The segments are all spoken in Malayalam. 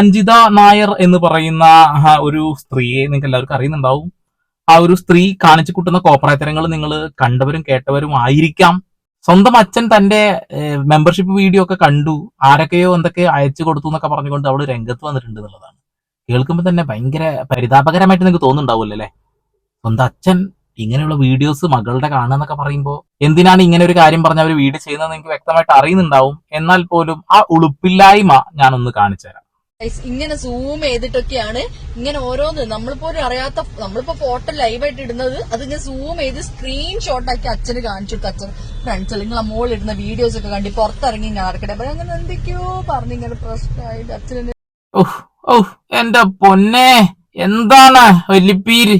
അഞ്ജിത നായർ എന്ന് പറയുന്ന ഒരു സ്ത്രീയെ നിങ്ങൾക്ക് എല്ലാവർക്കും അറിയുന്നുണ്ടാവും. ആ ഒരു സ്ത്രീ കാണിച്ചു കൂട്ടുന്ന കോപ്രായത്തരങ്ങൾ നിങ്ങൾ കണ്ടവരും കേട്ടവരും ആയിരിക്കാം. സ്വന്തം അച്ഛൻ തന്റെ മെമ്പർഷിപ്പ് വീഡിയോ ഒക്കെ കണ്ടു. ആരൊക്കെയോ എന്തൊക്കെ അയച്ചു കൊടുത്തു എന്നൊക്കെ പറഞ്ഞുകൊണ്ട് അവൾ രംഗത്ത് വന്നിട്ടുണ്ട് എന്നുള്ളതാണ്. കേൾക്കുമ്പോൾ തന്നെ ഭയങ്കര പരിതാപകരമായിട്ട് നിങ്ങൾക്ക് തോന്നുന്നുണ്ടാവുമല്ലോ അല്ലെ? സ്വന്തം അച്ഛൻ ഇങ്ങനെയുള്ള വീഡിയോസ് മകളുടെ കാണുക എന്നൊക്കെ പറയുമ്പോൾ എന്തിനാണ് ഇങ്ങനെ ഒരു കാര്യം പറഞ്ഞ അവർ വീഡിയോ ചെയ്യുന്നത് നിങ്ങൾക്ക് വ്യക്തമായിട്ട് അറിയുന്നുണ്ടാവും. എന്നാൽ പോലും ആ ഉളുപ്പില്ലായ്മ ഞാനൊന്ന് കാണിച്ചു തരാം. ഇങ്ങനെ സൂം ചെയ്തിട്ടൊക്കെയാണ് ഇങ്ങനെ ഓരോന്ന്. നമ്മളിപ്പോ അറിയാത്ത നമ്മളിപ്പോ ഫോട്ടോ ലൈവായിട്ട് ഇടുന്നത് അതിങ്ങനെ സൂം ചെയ്ത് സ്ക്രീൻഷോട്ട് ആക്കി അച്ഛന് കാണിച്ചു കൊടുത്ത് അച്ഛൻ. ഫ്രണ്ട്സ് അല്ലെങ്കിൽ ആ മോൾ ഇടുന്ന വീഡിയോസ് ഒക്കെ കണ്ടി പുറത്തിറങ്ങി നടക്കട്ടെ. അപ്പൊ അങ്ങനെ എന്തൊക്കെയോ പറഞ്ഞു ഇങ്ങനെ പ്രശ്നമായിട്ട് അച്ഛന് എന്റെ പൊന്നെ എന്താണ് വലിപ്പീര്?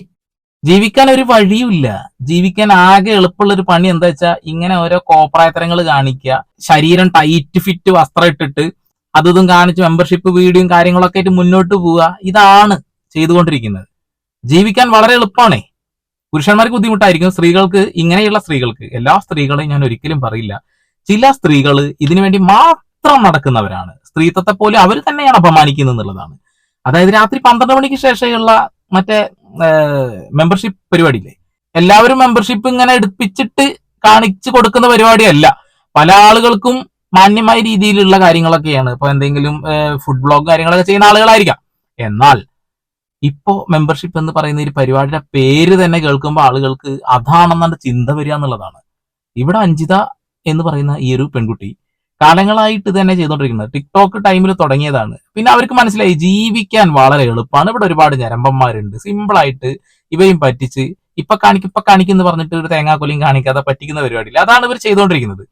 ജീവിക്കാൻ ഒരു വഴിയുമില്ല. ജീവിക്കാൻ ആകെ എളുപ്പമുള്ള ഒരു പണി എന്താ വെച്ചാ ഇങ്ങനെ ഓരോ കോപ്രായത്തരങ്ങൾ കാണിക്കുക. ശരീരം ടൈറ്റ് ഫിറ്റ് വസ്ത്രം ഇട്ടിട്ട് അതും കാണിച്ച് മെമ്പർഷിപ്പ് വീഡിയോയും കാര്യങ്ങളൊക്കെ ആയിട്ട് മുന്നോട്ട് പോവുക. ഇതാണ് ചെയ്തുകൊണ്ടിരിക്കുന്നത്. ജീവിക്കാൻ വളരെ എളുപ്പമാണേ. പുരുഷന്മാർക്ക് ബുദ്ധിമുട്ടായിരിക്കും സ്ത്രീകൾക്ക് ഇങ്ങനെയുള്ള സ്ത്രീകൾക്ക്. എല്ലാ സ്ത്രീകളെയും ഞാൻ ഒരിക്കലും പറയില്ല. ചില സ്ത്രീകൾ ഇതിനു വേണ്ടി മാത്രം നടക്കുന്നവരാണ്. സ്ത്രീത്വത്തെ പോലെ അവർ തന്നെയാണ് അപമാനിക്കുന്നത് എന്നുള്ളതാണ്. അതായത് രാത്രി പന്ത്രണ്ട് മണിക്ക് ശേഷമുള്ള മറ്റേ മെമ്പർഷിപ്പ് പരിപാടിയില്ലേ? എല്ലാവരും മെമ്പർഷിപ്പ് ഇങ്ങനെ എടുപ്പിച്ചിട്ട് കാണിച്ചു കൊടുക്കുന്ന പരിപാടിയല്ല. പല ആളുകൾക്കും മാന്യമായ രീതിയിലുള്ള കാര്യങ്ങളൊക്കെയാണ്. ഇപ്പൊ എന്തെങ്കിലും ഫുഡ് ബ്ലോഗ് കാര്യങ്ങളൊക്കെ ചെയ്യുന്ന ആളുകളായിരിക്കാം. എന്നാൽ ഇപ്പോ മെമ്പർഷിപ്പ് എന്ന് പറയുന്ന ഒരു പരിപാടിയുടെ പേര് തന്നെ കേൾക്കുമ്പോൾ ആളുകൾക്ക് അതാണെന്നാണ് ചിന്ത വരിക എന്നുള്ളതാണ്. ഇവിടെ അഞ്ജിത എന്ന് പറയുന്ന ഈ ഒരു പെൺകുട്ടി കാലങ്ങളായിട്ട് തന്നെ ചെയ്തുകൊണ്ടിരിക്കുന്നത്. ടിക്ടോക്ക് ടൈമിൽ തുടങ്ങിയതാണ്. പിന്നെ അവർക്ക് മനസ്സിലായി ജീവിക്കാൻ വളരെ എളുപ്പമാണ്. ഇവിടെ ഒരുപാട് ഞരമ്പന്മാരുണ്ട്. സിമ്പിളായിട്ട് ഇവയും പറ്റിച്ച് ഇപ്പൊ കാണിക്കും ഇപ്പൊ കാണിക്കുന്നു പറഞ്ഞിട്ട് ഒരു തേങ്ങാക്കൊലിയും കാണിക്കാതെ പറ്റിക്കുന്ന പരിപാടിയില്ല. അതാണ് ഇവർ ചെയ്തുകൊണ്ടിരിക്കുന്നത്.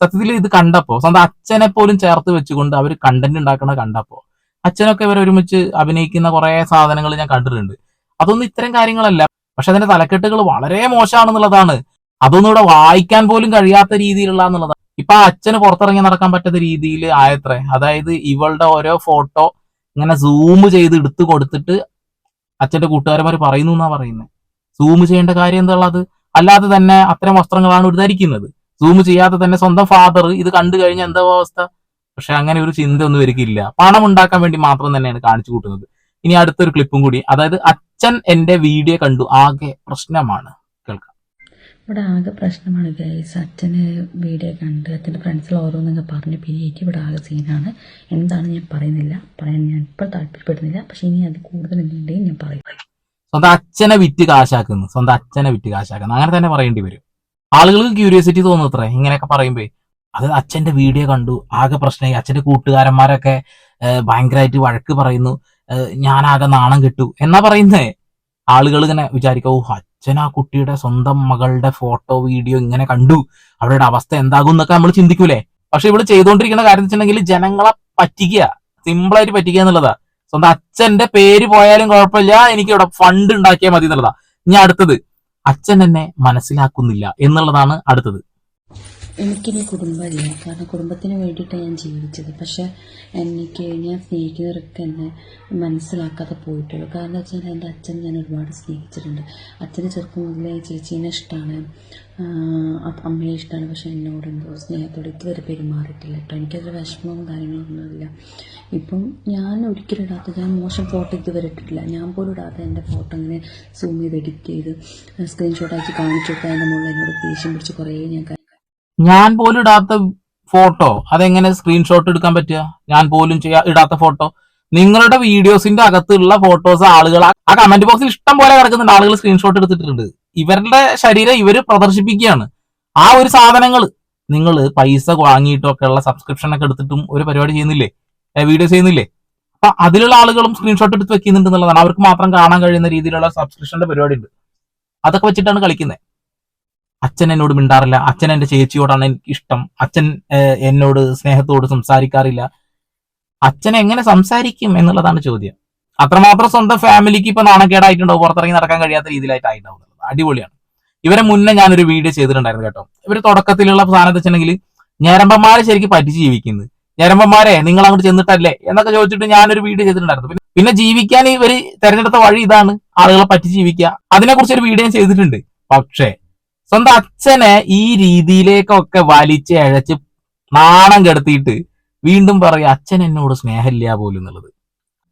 സത്യത്തിൽ ഇത് കണ്ടപ്പോ സ്വന്തം അച്ഛനെ പോലും ചേർത്ത് വെച്ചുകൊണ്ട് അവർ കണ്ടന്റ് ഉണ്ടാക്കണ കണ്ടപ്പോ അച്ഛനൊക്കെ ഇവർ ഒരുമിച്ച് അഭിനയിക്കുന്ന കുറെ സാധനങ്ങൾ ഞാൻ കണ്ടിട്ടുണ്ട്. അതൊന്നും ഇത്തരം കാര്യങ്ങളല്ല. പക്ഷെ അതിന്റെ തലക്കെട്ടുകൾ വളരെ മോശമാണെന്നുള്ളതാണ്. അതൊന്നും ഇവിടെ വായിക്കാൻ പോലും കഴിയാത്ത രീതിയിലുള്ള എന്നുള്ളതാണ് ഇപ്പൊ അച്ഛന് പുറത്തിറങ്ങി നടക്കാൻ പറ്റാത്ത രീതിയിൽ ആയത്രേ. അതായത് ഇവളുടെ ഓരോ ഫോട്ടോ ഇങ്ങനെ സൂം ചെയ്ത് എടുത്തു കൊടുത്തിട്ട് അച്ഛന്റെ കൂട്ടുകാരന്മാർ പറയുന്നു എന്നാ പറയുന്നത് സൂം ചെയ്യേണ്ട കാര്യം എന്താ ഉള്ളത്? അല്ലാതെ തന്നെ അത്തരം വസ്ത്രങ്ങളാണ് ഒരു ധരിക്കുന്നത് സൂം ചെയ്യാതെ തന്നെ സ്വന്തം ഫാദർ ഇത് കണ്ടു കഴിഞ്ഞാൽ എന്താ അവസ്ഥ? പക്ഷെ അങ്ങനെ ഒരു ചിന്ത ഒന്നും ഇവർക്കില്ല. പണം ഉണ്ടാക്കാൻ വേണ്ടി മാത്രം തന്നെയാണ് കാണിച്ചു കൂട്ടുന്നത്. ഇനി അടുത്തൊരു ക്ലിപ്പും കൂടി. അതായത് അച്ഛൻ എന്റെ വീഡിയോ കണ്ടു. ആകെ പ്രശ്നമാണ്. കേൾക്കാം. ഇവിടെ ആകെ പ്രശ്നമാണ് ഗൈസ് അച്ഛന് വീഡിയോ കണ്ട് അച്ഛന്റെ ഫ്രണ്ട്സിൽ ഓരോന്നൊക്കെ പറഞ്ഞ് പിരിയേക്ക് ഇവിടെ ആകെ സീനാണ് എന്താണ് ഞാൻ പറയുന്നില്ല. പറയാൻ ഞാൻ ഇപ്പോൾ താല്പര്യപ്പെടുന്നില്ല. പക്ഷെ ഇനി അത് കൂടുതൽ എന്തുണ്ടെങ്കിൽ ഞാൻ പറയും. സ്വന്തം അച്ഛനെ വിറ്റ് കാശാക്കുന്നു. സ്വന്തം അച്ഛനെ വിറ്റ് കാശാക്കുന്നു. അങ്ങനെ തന്നെ പറയേണ്ടി വരും. ആളുകൾക്ക് ക്യൂരിയോസിറ്റി തോന്നത്രേ ഇങ്ങനെയൊക്കെ പറയുമ്പോ അത് അച്ഛന്റെ വീഡിയോ കണ്ടു. ആകെ പ്രശ്നമായി അച്ഛന്റെ കൂട്ടുകാരന്മാരൊക്കെ ഭയങ്കരമായിട്ട് വഴക്ക് പറയുന്നു. ഞാനാകെ നാണം കിട്ടു. എന്നാ പറയുന്നേ? ആളുകൾ ഇങ്ങനെ വിചാരിക്കും ഓ അച്ഛൻ ആ കുട്ടിയുടെ സ്വന്തം മകളുടെ ഫോട്ടോ വീഡിയോ ഇങ്ങനെ കണ്ടു. അവരുടെ അവസ്ഥ എന്താകും എന്നൊക്കെ നമ്മൾ ചിന്തിക്കൂലേ? പക്ഷെ ഇവിടെ ചെയ്തുകൊണ്ടിരിക്കുന്ന കാര്യം വെച്ചിട്ടുണ്ടെങ്കിൽ ജനങ്ങളെ പറ്റിക്കുക സിമ്പിളായിട്ട് പറ്റിക്കുക എന്നുള്ളതാ. സ്വന്തം അച്ഛന്റെ പേര് പോയാലും കുഴപ്പമില്ല. എനിക്ക് ഇവിടെ ഫണ്ട് ഉണ്ടാക്കിയാൽ മതി എന്നുള്ളതാ. ഇനി അടുത്തത്. അച്ഛൻ എന്നെ മനസ്സിലാക്കുന്നില്ല എന്നുള്ളതാണ് അടുത്തത്. എനിക്കിനി കുടുംബമില്ല. കാരണം കുടുംബത്തിന് വേണ്ടിയിട്ടാണ് ഞാൻ ജീവിച്ചത്. പക്ഷേ എനിക്ക് ഞാൻ സ്നേഹിക്കുന്നവരൊക്കെ എന്നെ മനസ്സിലാക്കാതെ പോയിട്ടുള്ളൂ. കാരണം വെച്ചാൽ എന്റെ അച്ഛൻ ഞാൻ ഒരുപാട് സ്നേഹിച്ചിട്ടുണ്ട്. അച്ഛനെ ചെറുപ്പം മുതലേ ചേച്ചീനെ ഇഷ്ടമാണ് അമ്മയെ ഇഷ്ടമാണ് പക്ഷെ എന്നോട് എന്തോ സ്നേഹത്തോടെ ഇതുവരെ പെരുമാറിയിട്ടില്ല കേട്ടോ. എനിക്കതൊരു വിഷമവും കാര്യങ്ങളൊന്നുമില്ല ഇപ്പം ഞാൻ ഒരിക്കലും ഇടാത്ത ഞാൻ മോശം ഫോട്ടോ ഇതുവരെ ഇട്ടിട്ടില്ല ഞാൻ പോലും ഇടാത്ത എന്റെ ഫോട്ടോ ഇങ്ങനെ സൂം ചെയ്ത് എഡിറ്റ് ചെയ്ത് സ്ക്രീൻഷോട്ട് ആക്കി കാണിച്ചു കൊടുത്താൽ എന്റെ മുകളിൽ എന്നോട് ദേഷ്യം പിടിച്ച് കുറേ ഞാൻ ഞാൻ പോലും ഇടാത്ത ഫോട്ടോ അതെങ്ങനെ സ്ക്രീൻഷോട്ട് എടുക്കാൻ പറ്റുക? ഞാൻ പോലും ചെയ്യാ ഇടാത്ത ഫോട്ടോ നിങ്ങളുടെ വീഡിയോസിന്റെ അകത്തുള്ള ഫോട്ടോസ് ആളുകൾ ആ- കമന്റ് ബോക്സിൽ ഇഷ്ടം പോലെ കിടക്കുന്നുണ്ട് ആളുകൾ സ്ക്രീൻഷോട്ട് എടുത്തിട്ടുണ്ട്. ഇവരുടെ ശരീരം ഇവർ പ്രദർശിപ്പിക്കുകയാണ്. ആ ഒരു സാധനങ്ങൾ നിങ്ങൾ പൈസ വാങ്ങിയിട്ടൊക്കെ ഉള്ള സബ്സ്ക്രിപ്ഷൻ ഒക്കെ എടുത്തിട്ടും ഒരു പരിപാടി ചെയ്യുന്നില്ലേ? വീഡിയോ ചെയ്യുന്നില്ലേ? അപ്പൊ അതിലുള്ള ആളുകളും സ്ക്രീൻഷോട്ട് എടുത്ത് വെക്കുന്നുണ്ട് എന്നുള്ളതാണ്. അവർക്ക് മാത്രം കാണാൻ കഴിയുന്ന രീതിയിലുള്ള സബ്സ്ക്രിപ്ഷന്റെ പരിപാടി ഉണ്ട്. അതൊക്കെ വെച്ചിട്ടാണ് കളിക്കുന്നത് അച്ഛൻ എന്നോട് മിണ്ടാറില്ല. അച്ഛൻ എന്റെ ചേച്ചിയോടാണ് എനിക്ക് ഇഷ്ടം. അച്ഛൻ എന്നോട് സ്നേഹത്തോട് സംസാരിക്കാറില്ല. അച്ഛൻ എങ്ങനെ സംസാരിക്കും എന്നുള്ളതാണ് ചോദ്യം. അത്രമാത്രം സ്വന്തം ഫാമിലിക്ക് ഇപ്പൊ നാണക്കേടായിട്ടുണ്ടോ പുറത്തിറങ്ങി നടക്കാൻ കഴിയാത്ത രീതിയിലായിട്ടായിട്ടുണ്ടാവും. അടിപൊളിയാണ്. ഇവരെ മുന്നേ ഞാനൊരു വീഡിയോ ചെയ്തിട്ടുണ്ടായിരുന്നു കേട്ടോ. ഇവർ തുടക്കത്തിലുള്ള സാധനം വെച്ചിട്ടുണ്ടെങ്കിൽ ഞരമ്പന്മാരെ ശരിക്കും പറ്റി ജീവിക്കുന്നത് ഞരമ്പന്മാരെ നിങ്ങൾ അങ്ങോട്ട് ചെന്നിട്ടല്ലേ? എന്നൊക്കെ ചോദിച്ചിട്ട് ഞാനൊരു വീഡിയോ ചെയ്തിട്ടുണ്ടായിരുന്നു. പിന്നെ- ജീവിക്കാൻ ഇവർ തെരഞ്ഞെടുത്ത വഴി ഇതാണ് ആളുകളെ പറ്റി ജീവിക്കുക. അതിനെക്കുറിച്ച് ഒരു വീഡിയോ ഞാൻ ചെയ്തിട്ടുണ്ട്. പക്ഷേ സ്വന്തം അച്ഛനെ ഈ രീതിയിലേക്കൊക്കെ വലിച്ച് അഴച്ച് നാണം കെടുത്തിയിട്ട് വീണ്ടും പറയും അച്ഛൻ എന്നോട് സ്നേഹമില്ല പോലും എന്നുള്ളത്.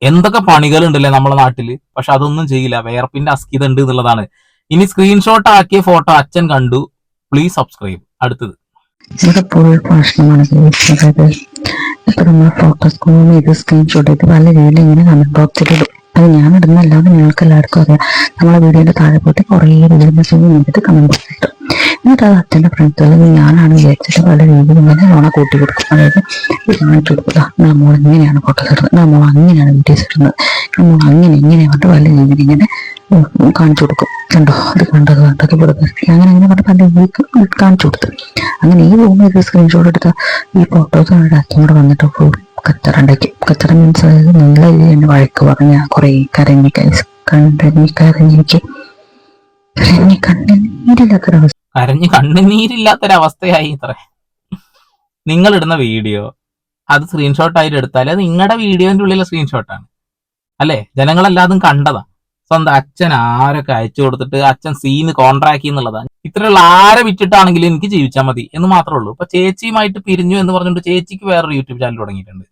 എന്തൊക്കെ പണികളുണ്ടല്ലേ നമ്മളെ നാട്ടിൽ? പക്ഷെ അതൊന്നും ചെയ്യില്ല. വേർപ്പിന്റെ അസ്കിത ഉണ്ട് എന്നുള്ളതാണ്. ഇനി സ്ക്രീൻഷോട്ട് ആക്കിയ ഫോട്ടോ അച്ഛൻ കണ്ടു. പ്ലീസ് സബ്സ്ക്രൈബ് അടുത്തത്. ഇവിടെ ഫുൾ പ്രശ്നമാണ് അതായത് ഇപ്പൊ നമ്മൾ ഫോക്കസ് കോളും ഇത് സ്ക്രീൻഷോട്ട് ചെയ്ത് പല രീതിയിൽ ഇങ്ങനെ കമന്റ് ബോക്സിൽ ഇടും. അത് ഞാൻ ഇടുന്നല്ലാതെ നിങ്ങൾക്ക് എല്ലാവർക്കും അറിയാം. നമ്മളെ വീഡിയോന്റെ താഴെ പോയിട്ട് കുറേ വീഡിയോ മെസ്സേജ് കമന്റ് ബോക്സിൽ ഇട്ടു എന്നിട്ട് അത് അച്ഛന്റെ ഫ്രണ്ട്സ് അല്ലെങ്കിൽ ഞാനാണ് വിചാരിച്ചിട്ട് പല രീതിയിൽ ഇങ്ങനെ ലോണ കൂട്ടി കൊടുക്കും അതായത് ഇത് കാണിച്ചു കൊടുക്കുക നമ്മൾ ഇങ്ങനെയാണ് ഫോട്ടോസ് ഇടുന്നത് നമ്മൾ അങ്ങനെയാണ് വീഡിയോസ് ഇടുന്നത് നമ്മൾ അങ്ങനെ ഇങ്ങനെ പറഞ്ഞിട്ട് പല രീതിയിൽ ഇങ്ങനെ കാണിച്ചു കൊടുക്കും കണ്ടോ അത് കണ്ടത് ഇവിടെ നിർത്തി. അങ്ങനെ അങ്ങനെ പറഞ്ഞ പല രീതിയിൽ കാണിച്ചു കൊടുത്തു അങ്ങനെ ഈ റൂമിൽ സ്ക്രീൻഷോട്ട് എടുത്ത ഈ ഫോട്ടോസ് അവരുടെ അച്ഛൻ കൂടെ വന്നിട്ട് ഫുൾ കച്ചറ കച്ചറ മീൻസ് അതായത് നല്ല രീതിയിൽ എന്നെ വഴക്ക് പറഞ്ഞ കുറെ കരഞ്ഞി കണ്ടഞ്ഞി കരഞ്ഞിക്ക് കരഞ്ഞി കണ്ണീരില്ലാത്തൊരവസ്ഥ കരഞ്ഞ് കണ്ണുനീരില്ലാത്തൊരവസ്ഥയായി ഇത്ര. നിങ്ങൾ ഇടുന്ന വീഡിയോ അത് സ്ക്രീൻഷോട്ട് ആയിട്ട് എടുത്താൽ അത് നിങ്ങളുടെ വീഡിയോന്റെ ഉള്ളിലെ സ്ക്രീൻഷോട്ടാണ് അല്ലേ? ജനങ്ങളെല്ലാതും കണ്ടതാ. സ്വന്തം അച്ഛൻ ആരൊക്കെ അയച്ചു കൊടുത്തിട്ട് അച്ഛൻ സീന് കോൺട്രാക്ട് എന്നുള്ളതാണ് ഇത്രയുള്ള ആരെ വിറ്റിട്ടാണെങ്കിലും എനിക്ക് ജീവിച്ചാൽ മതി എന്ന് മാത്രമേ ഉള്ളൂ. ഇപ്പൊ ചേച്ചിയുമായിട്ട് പിരിഞ്ഞു എന്ന് പറഞ്ഞിട്ട് ചേച്ചിക്ക് വേറൊരു യൂട്യൂബ് ചാനൽ തുടങ്ങിയിട്ടുണ്ട്.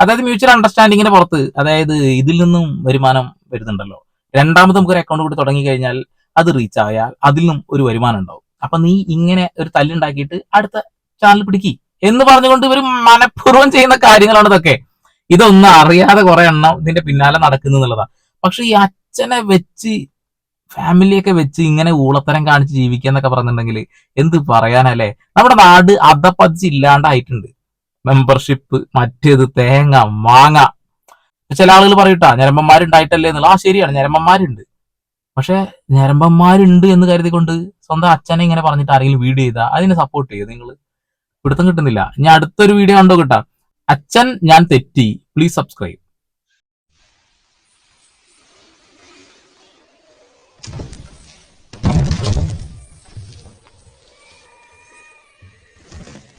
അതായത് മ്യൂച്വൽ അണ്ടർസ്റ്റാൻഡിങ്ങിന്റെ പുറത്ത് അതായത് ഇതിൽ നിന്നും വരുമാനം വരുന്നുണ്ടല്ലോ. രണ്ടാമത് നമുക്കൊരു അക്കൗണ്ട് കൂടി തുടങ്ങി കഴിഞ്ഞാൽ അത് റീച്ച് ആയാൽ അതിൽ നിന്നും ഒരു വരുമാനം ഉണ്ടാവും. അപ്പൊ നീ ഇങ്ങനെ ഒരു തല്ലുണ്ടാക്കിയിട്ട് അടുത്ത ചാനൽ പിടിക്കി എന്ന് പറഞ്ഞുകൊണ്ട് ഇവർ മനഃപൂർവം ചെയ്യുന്ന കാര്യങ്ങളാണ് ഇതൊക്കെ. ഇതൊന്നും അറിയാതെ കുറെ എണ്ണം ഇതിന്റെ പിന്നാലെ നടക്കുന്നു എന്നുള്ളതാണ് പക്ഷെ ഈ അച്ഛനെ വെച്ച് ഫാമിലിയൊക്കെ വെച്ച് ഇങ്ങനെ ഊളത്തരം കാണിച്ച് ജീവിക്കുക എന്നൊക്കെ പറഞ്ഞിട്ടുണ്ടെങ്കിൽ എന്ത് പറയാനല്ലേ? നമ്മുടെ നാട് അതപ്പതിച്ച് ഇല്ലാണ്ടായിട്ടുണ്ട് മെമ്പർഷിപ്പ് മറ്റേത് തേങ്ങ മാങ്ങ. ചില ആളുകൾ പറയൂട്ടാ ഞരമ്പന്മാരുണ്ടായിട്ടല്ലേ എന്നുള്ള. ആ ശരിയാണ്. ഞരമ്പന്മാരുണ്ട്. പക്ഷെ ഞരമ്പന്മാരുണ്ട് എന്ന് കരുതിക്കൊണ്ട് സ്വന്തം അച്ഛനെ ഇങ്ങനെ പറഞ്ഞിട്ട് ആരെങ്കിലും വീഡിയോ ചെയ്താ? അതിനെ സപ്പോർട്ട് ചെയ്യുക നിങ്ങൾ പിടുത്തം കിട്ടുന്നില്ല. ഞാൻ അടുത്തൊരു വീഡിയോ കണ്ടോ കിട്ടാം അച്ഛൻ ഞാൻ തെറ്റി. പ്ലീസ് സബ്സ്ക്രൈബ്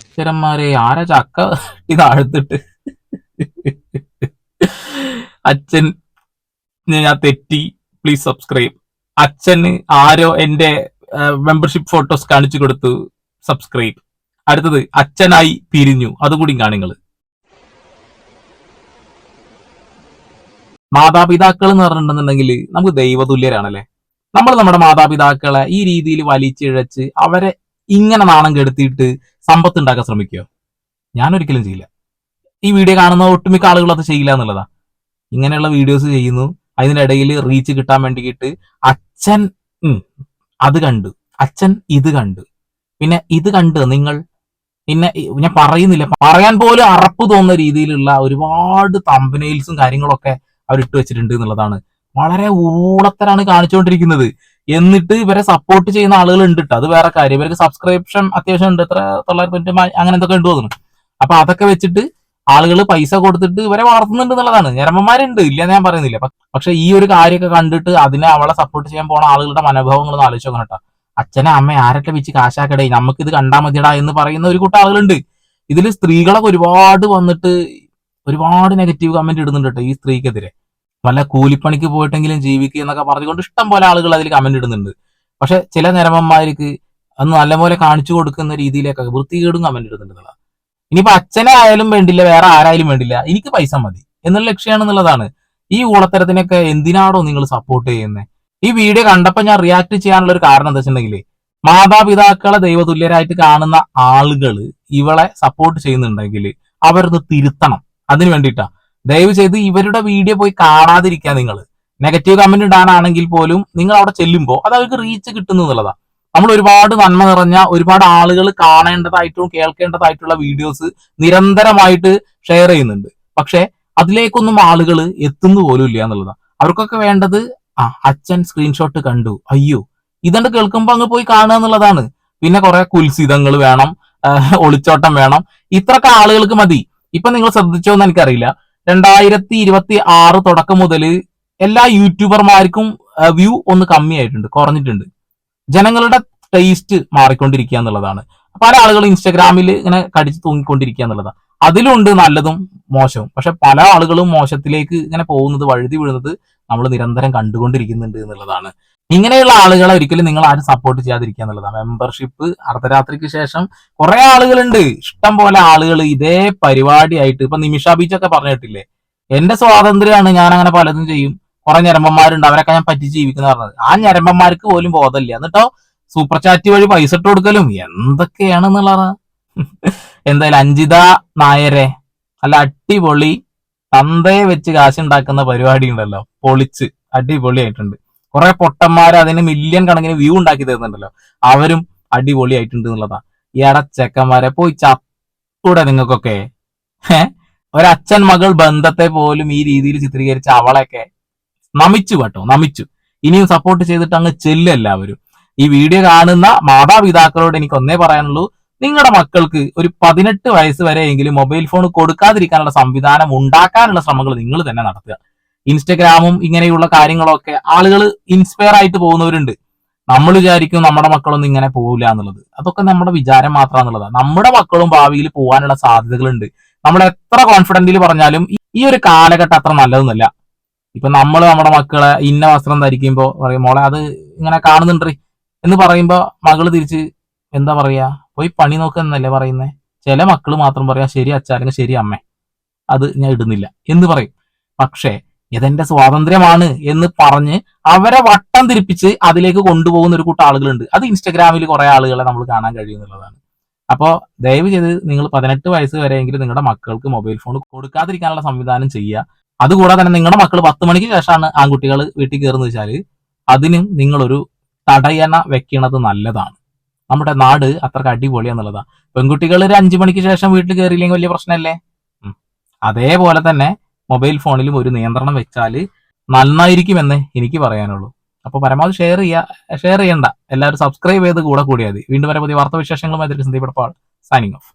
അക്ഷരന്മാരെ ആരാ ചക്ക? ഇത് അഴുത്തിട്ട് അച്ഛൻ ഞാൻ തെറ്റി. പ്ലീസ് സബ്സ്ക്രൈബ് അച്ഛന് ആരോ എന്റെ മെമ്പർഷിപ്പ് ഫോട്ടോസ് കാണിച്ചു കൊടുത്തു സബ്സ്ക്രൈബ് അടുത്തത് അച്ഛനായി പിരിഞ്ഞു. അതുകൂടി കാണുങ്ങൾ മാതാപിതാക്കൾ എന്ന് പറഞ്ഞിട്ടുണ്ടെന്നുണ്ടെങ്കിൽ നമുക്ക് ദൈവതുല്യരാണല്ലേ? നമ്മൾ നമ്മുടെ മാതാപിതാക്കളെ ഈ രീതിയിൽ വലിച്ചിഴച്ച് അവരെ ഇങ്ങനെ നാണം കെടുത്തിയിട്ട് സമ്പത്ത് ഉണ്ടാക്കാൻ ശ്രമിക്കുക ഞാനൊരിക്കലും ചെയ്യില്ല. ഈ വീഡിയോ കാണുന്ന ഒട്ടുമിക്ക ആളുകൾ അത് ചെയ്യില്ല എന്നുള്ളതാ. ഇങ്ങനെയുള്ള വീഡിയോസ് ചെയ്യുന്നു. അതിനിടയിൽ റീച്ച് കിട്ടാൻ വേണ്ടിയിട്ട് അച്ഛൻ അത് കണ്ടു. അച്ഛൻ ഇത് കണ്ടു. പിന്നെ ഇത് കണ്ട് നിങ്ങൾ. പിന്നെ ഞാൻ പറയുന്നില്ല. പറയാൻ പോലും അറപ്പ് തോന്നുന്ന രീതിയിലുള്ള ഒരുപാട് തമ്പനയിൽസും കാര്യങ്ങളൊക്കെ അവർ ഇട്ട് വെച്ചിട്ടുണ്ട് എന്നുള്ളതാണ്. വളരെ ഊളത്തരാണ് കാണിച്ചുകൊണ്ടിരിക്കുന്നത്. എന്നിട്ട് ഇവരെ സപ്പോർട്ട് ചെയ്യുന്ന ആളുകൾ ഉണ്ട് ട്ടോ. അത് വേറെ കാര്യം. ഇവർക്ക് സബ്സ്ക്രിപ്ഷൻ അത്യാവശ്യം ഉണ്ട്. എത്ര? തൊള്ളായിരത്തി തൊണ്ണൂറ്റി അങ്ങനെ എന്തൊക്കെ ഉണ്ട് തോന്നുന്നു. അപ്പൊ അതൊക്കെ വെച്ചിട്ട് ആളുകൾ പൈസ കൊടുത്തിട്ട് ഇവരെ വളർത്തുന്നുണ്ട് എന്നുള്ളതാണ്. ഞരമ്മമാരുണ്ട് ഇല്ല ഞാൻ പറയുന്നില്ല. പക്ഷെ ഈ ഒരു കാര്യമൊക്കെ കണ്ടിട്ട് അതിനെ അവളെ സപ്പോർട്ട് ചെയ്യാൻ പോണ ആളുകളുടെ മനോഭാവങ്ങൾ ഒന്ന് ആലോചിച്ച് നോക്കണം കേട്ടോ. അച്ഛനെ അമ്മ ആരൊക്കെ വെച്ച് കാശാക്കടേ? നമുക്ക് ഇത് കണ്ടാ മതിയടാ എന്ന് പറയുന്ന ഒരു കൂട്ടം ആളുകളുണ്ട്. ഇതിൽ സ്ത്രീകളൊക്കെ ഒരുപാട് വന്നിട്ട് ഒരുപാട് നെഗറ്റീവ് കമന്റ് ഇടുന്നുണ്ട് കേട്ടോ ഈ സ്ത്രീക്കെതിരെ. വല്ല കൂലിപ്പണിക്ക് പോയിട്ടെങ്കിലും ജീവിക്കുക എന്നൊക്കെ പറഞ്ഞുകൊണ്ട് ഇഷ്ടം പോലെ ആളുകൾ അതിൽ കമന്റ് ഇടുന്നുണ്ട്. പക്ഷെ ചില നിരമന്മാർക്ക് അന്ന് നല്ലപോലെ കാണിച്ചു കൊടുക്കുന്ന രീതിയിലേക്കൊക്കെ വൃത്തികേടും കമന്റ് ഇടുന്നുണ്ട്. ഇനിയിപ്പോ അച്ഛനെ ആയാലും വേണ്ടില്ല വേറെ ആരായാലും വേണ്ടില്ല എനിക്ക് പൈസ മതി എന്നുള്ള ലക്ഷ്യമാണെന്നുള്ളതാണ്. ഈ ഊളത്തരത്തിനൊക്കെ എന്തിനാണോ നിങ്ങൾ സപ്പോർട്ട് ചെയ്യുന്നത് ഈ വീഡിയോ കണ്ടപ്പോൾ ഞാൻ റിയാക്ട് ചെയ്യാനുള്ള ഒരു കാരണം എന്താ വെച്ചിട്ടുണ്ടെങ്കിൽ മാതാപിതാക്കളെ ദൈവതുല്യരായിട്ട് കാണുന്ന ആളുകൾ ഇവളെ സപ്പോർട്ട് ചെയ്യുന്നുണ്ടെങ്കിൽ അവരത് തിരുത്തണം. അതിന് വേണ്ടിയിട്ടാ. ദയവ് ചെയ്ത് ഇവരുടെ വീഡിയോ പോയി കാണാതിരിക്കുക നിങ്ങൾ. നെഗറ്റീവ് കമന്റ് ഇടാനാണെങ്കിൽ പോലും നിങ്ങൾ അവിടെ ചെല്ലുമ്പോൾ അത് അവർക്ക് റീച്ച് കിട്ടുന്നു എന്നുള്ളതാ. നമ്മൾ ഒരുപാട് നന്മ നിറഞ്ഞ ഒരുപാട് ആളുകൾ കാണേണ്ടതായിട്ടും കേൾക്കേണ്ടതായിട്ടുള്ള വീഡിയോസ് നിരന്തരമായിട്ട് ഷെയർ ചെയ്യുന്നുണ്ട്. പക്ഷെ അതിലേക്കൊന്നും ആളുകൾ എത്തുന്നു പോലും ഇല്ല എന്നുള്ളതാണ്. അവർക്കൊക്കെ വേണ്ടത് ആ അച്ഛൻ സ്ക്രീൻഷോട്ട് കണ്ടു. അയ്യോ ഇതണ്ട് കേൾക്കുമ്പോ അങ്ങ് പോയി കാണുക എന്നുള്ളതാണ്. പിന്നെ കുറെ കുൽസിതങ്ങൾ വേണം ഒളിച്ചോട്ടം വേണം. ഇത്രയൊക്കെ ആളുകൾക്ക് മതി. ഇപ്പൊ നിങ്ങൾ ശ്രദ്ധിച്ചോ എന്ന് എനിക്കറിയില്ല. രണ്ടായിരത്തി ഇരുപത്തി ആറ് തുടക്കം മുതൽ എല്ലാ യൂട്യൂബർമാർക്കും വ്യൂ ഒന്ന് കമ്മിയായിട്ടുണ്ട് കുറഞ്ഞിട്ടുണ്ട്. ജനങ്ങളുടെ ടേസ്റ്റ് മാറിക്കൊണ്ടിരിക്കുക എന്നുള്ളതാണ്. പല ആളുകളും ഇൻസ്റ്റാഗ്രാമിൽ ഇങ്ങനെ കടിച്ചു തൂങ്ങിക്കൊണ്ടിരിക്കുക എന്നുള്ളതാണ്. അതിലുണ്ട് നല്ലതും മോശവും. പക്ഷെ പല ആളുകളും മോശത്തിലേക്ക് ഇങ്ങനെ പോകുന്നത് വഴുതി വീഴുന്നത് നമ്മൾ നിരന്തരം കണ്ടുകൊണ്ടിരിക്കുന്നുണ്ട് എന്നുള്ളതാണ്. ഇങ്ങനെയുള്ള ആളുകളെ ഒരിക്കലും നിങ്ങൾ ആരും സപ്പോർട്ട് ചെയ്യാതിരിക്കുക എന്നുള്ളതാണ്. മെമ്പർഷിപ്പ് അർദ്ധരാത്രിക്ക് ശേഷം കുറെ ആളുകളുണ്ട്. ഇഷ്ടം പോലെ ആളുകൾ ഇതേ പരിപാടിയായിട്ട് ഇപ്പൊ നിമിഷ ബീച്ചൊക്കെ പറഞ്ഞിട്ടില്ലേ? എന്റെ സ്വാതന്ത്ര്യമാണ് ഞാൻ അങ്ങനെ പലതും ചെയ്യും. കുറെ ഞരമ്പന്മാരുണ്ട്. അവരൊക്കെ ഞാൻ പറ്റി ജീവിക്കുന്ന പറഞ്ഞത്. ആ ഞരമ്പന്മാർക്ക് പോലും ബോധമില്ല. എന്നിട്ടോ സൂപ്പർ ചാറ്റ് വഴി പൈസ ഇട്ട് കൊടുക്കലും. എന്തൊക്കെയാണെന്നുള്ളതാ. എന്തായാലും അഞ്ജിത നായരെ അല്ല അടിപൊളി തന്തയെ വെച്ച് കാശുണ്ടാക്കുന്ന പരിപാടി ഉണ്ടല്ലോ. പൊളിച്ച് അടിപൊളിയായിട്ടുണ്ട്. കുറെ പൊട്ടന്മാർ അതിന് മില്യൺ കണക്കിന് വ്യൂ ഉണ്ടാക്കി തരുന്നുണ്ടല്ലോ. അവരും അടിപൊളിയായിട്ടുണ്ട് എന്നുള്ളതാ ഈ അടച്ചക്കന്മാരെ പോയി ചത്തൂടെ നിങ്ങൾക്കൊക്കെ. ഏ ഒരച്ഛൻ മകൾ ബന്ധത്തെ പോലും ഈ രീതിയിൽ ചിത്രീകരിച്ച അവളെയൊക്കെ നമിച്ചു കേട്ടോ നമിച്ചു. ഇനിയും സപ്പോർട്ട് ചെയ്തിട്ട് അങ്ങ് ചെല്ലും എല്ലാവരും. ഈ വീഡിയോ കാണുന്ന മാതാപിതാക്കളോട് എനിക്ക് ഒന്നേ പറയാനുള്ളൂ നിങ്ങളുടെ മക്കൾക്ക് ഒരു പതിനെട്ട് വയസ്സ് വരെയെങ്കിലും മൊബൈൽ ഫോൺ കൊടുക്കാതിരിക്കാനുള്ള സംവിധാനം ഉണ്ടാക്കാനുള്ള ശ്രമങ്ങൾ നിങ്ങൾ തന്നെ നടത്തുക. ഇൻസ്റ്റഗ്രാമും ഇങ്ങനെയുള്ള കാര്യങ്ങളൊക്കെ ആളുകൾ ഇൻസ്പയർ ആയിട്ട് പോകുന്നവരുണ്ട്. നമ്മൾ വിചാരിക്കും നമ്മുടെ മക്കളൊന്നും ഇങ്ങനെ പോകില്ല എന്നുള്ളത്. അതൊക്കെ നമ്മുടെ വിചാരം മാത്രമാണെന്നുള്ളതാണ് നമ്മുടെ മക്കളും ഭാവിയിൽ പോകാനുള്ള സാധ്യതകളുണ്ട്. നമ്മൾ എത്ര കോൺഫിഡന്റിൽ പറഞ്ഞാലും ഈ- ഈ ഒരു കാലഘട്ടം അത്ര നല്ലതൊന്നുമല്ല. ഇപ്പൊ നമ്മൾ നമ്മുടെ മക്കളെ ഇന്ന വസ്ത്രം ധരിക്കുമ്പോ പറയും മോളെ അത് ഇങ്ങനെ കാണുന്നുണ്ട് എന്ന് പറയുമ്പോ മകൾ തിരിച്ച് എന്താ പറയാ? പോയി പണി നോക്കുന്നല്ലേ പറയുന്നേ? ചില മക്കൾ മാത്രം പറയാ ശരി അച്ഛ അല്ലെങ്കിൽ ശരി അമ്മ അത് ഞാൻ ഇടുന്നില്ല എന്ന് പറയും. പക്ഷേ ഇതെന്റെ സ്വാതന്ത്ര്യമാണ് എന്ന് പറഞ്ഞ് അവരെ വട്ടം തിരിപ്പിച്ച് അതിലേക്ക് കൊണ്ടുപോകുന്ന ഒരു കൂട്ടം ആളുകളുണ്ട്. അത് ഇൻസ്റ്റഗ്രാമിൽ കുറെ ആളുകളെ നമ്മൾ കാണാൻ കഴിയുന്നുള്ളതാണ്. അപ്പോൾ ദയവ് ചെയ്ത് നിങ്ങൾ പതിനെട്ട് വയസ്സ് വരെയെങ്കിലും നിങ്ങളുടെ മക്കൾക്ക് മൊബൈൽ ഫോൺ കൊടുക്കാതിരിക്കാനുള്ള സംവിധാനം ചെയ്യുക. അതുകൂടാതെ തന്നെ നിങ്ങളുടെ മക്കൾ പത്ത് മണിക്ക് ശേഷമാണ് ആൺകുട്ടികൾ വീട്ടിൽ കയറുന്നത് വെച്ചാൽ അതിനും നിങ്ങളൊരു തടയണ വെക്കണത് നല്ലതാണ്. നമ്മുടെ നാട് അത്രയ്ക്ക് അടിപൊളിയാന്നുള്ളതാണ് പെൺകുട്ടികൾ ഒരു അഞ്ചു മണിക്ക് ശേഷം വീട്ടിൽ കയറിയില്ലെങ്കിൽ വലിയ പ്രശ്നമല്ലേ അതേപോലെ തന്നെ മൊബൈൽ ഫോണിലും ഒരു നിയന്ത്രണം വെച്ചാൽ നന്നായിരിക്കുമെന്ന് എനിക്ക് പറയാനുള്ളൂ. അപ്പൊ പരമാവധി ഷെയർ ചെയ്യുക ഷെയർ ചെയ്യണ്ട. എല്ലാവരും സബ്സ്ക്രൈബ് ചെയ്ത് കൂടെ കൂടിയാൽ മതി. വീണ്ടും വരെ പുതിയ വാർത്താ വിശേഷങ്ങളുമായി സന്ദീപ് സൈനിങ് ഓഫ്